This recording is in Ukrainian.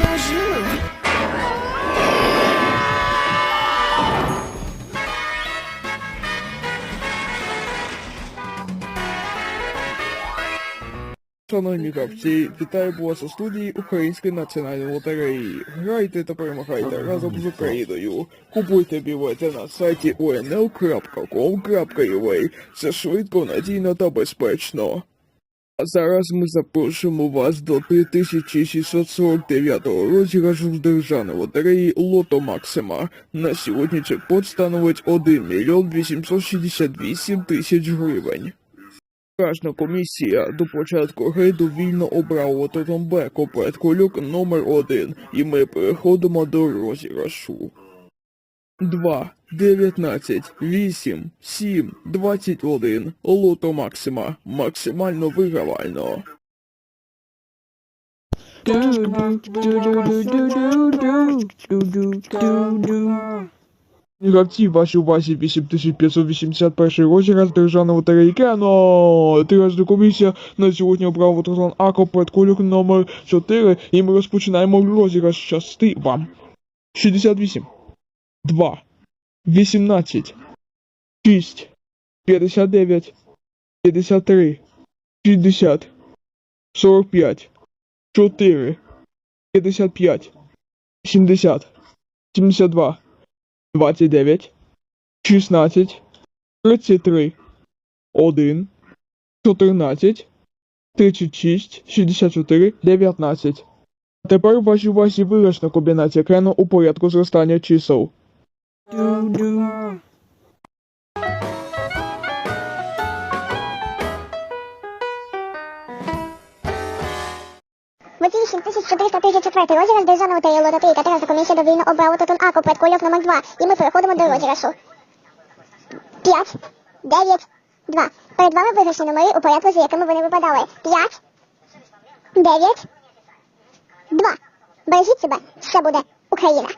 Бажу. Шановні гравці, вітаю вас у студії Української національної лотереї. Грайте та перемагайте разом з Україною. Купуйте білети на сайті unl.com.ua. Це швидко, надійно та безпечно. А зараз ми запрошуємо вас до 3649 розіграшу з державної лотереї Лото Максима. На сьогодні джекпот становить 1 мільйон 868 тисяч гривень. Кожна комісія до початку гри довільно обрала комплект кульок номер 1 і ми переходимо до розіграшу. 2, 19, 8, 7, 21. Лото Максима. Максимально вигравально. Гравці, ваші увазі 8581 розіграш державної лотереї Кено. Тиражна комісія на сьогодні обрав Тотан Ако перед кульок номер 4 і ми розпочинаємо розіграш щасти вам. 68, 2, 18, 6, 59, 53, 60, 45, 4, 55, 70, 72, 29, 16, 33, 1, 14, 36, 64, 19. А Тепер в вашій увазі виграшна комбінація екрану у порядку зростання чисел. Водій 7434 розіграш державного та лототеї Катерина комісія довільно обрала Тотон А комплект кульок номер 2 і ми переходимо до розіграшу. 5, 9, 2. Перед вами виграшні номери у порядку, за якими вони випадали. 5, 9, 2. Бережіть себе, все буде Україна.